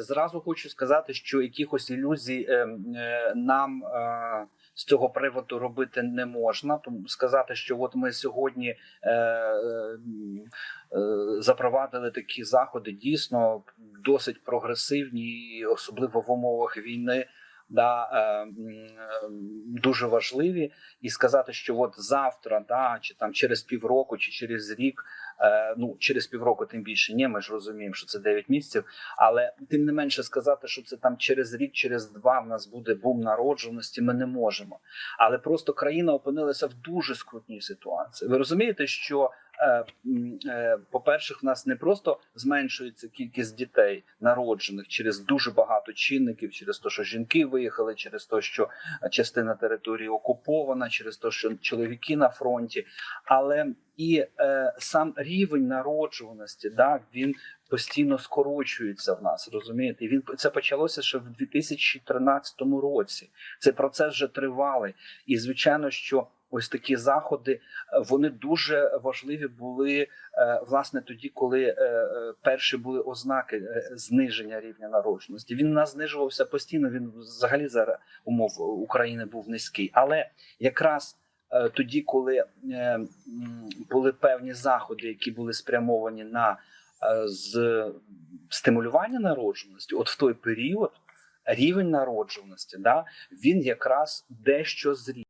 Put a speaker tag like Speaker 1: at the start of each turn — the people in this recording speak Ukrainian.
Speaker 1: зразу хочу сказати, що якихось ілюзій е, е, нам е, з цього приводу робити не можна. Тому сказати, що от ми сьогодні е, запровадили такі заходи, дійсно досить прогресивні, особливо в умовах війни. Да, е, дуже важливі, і сказати, що от завтра, да, чи там через півроку, чи через рік, е, ну через півроку, тим більше ні, ми ж розуміємо, що це 9 місяців. Але тим не менше сказати, що це там через рік, через два в нас буде бум народжуваності, ми не можемо. Але просто країна опинилася в дуже скрутній ситуації. Ви розумієте, що по-перше, в нас не просто зменшується кількість дітей народжених через дуже багато чинників, через те, що жінки виїхали, через те, що частина території окупована, через те, що чоловіки на фронті, але і е, сам рівень народжуваності, да, він постійно скорочується в нас. Розумієте, він це почалося ще в 2013 році. Цей процес вже тривалий, і звичайно, що ось такі заходи е, вони дуже важливі були е, власне тоді, коли е, перші були ознаки зниження рівня народженості. Він у нас знижувався постійно. Він взагалі за умов України був низький, але якраз. Тоді, коли були певні заходи, які були спрямовані на з стимулювання народжуваності, от в той період рівень народжуваності, да, він якраз дещо зріс.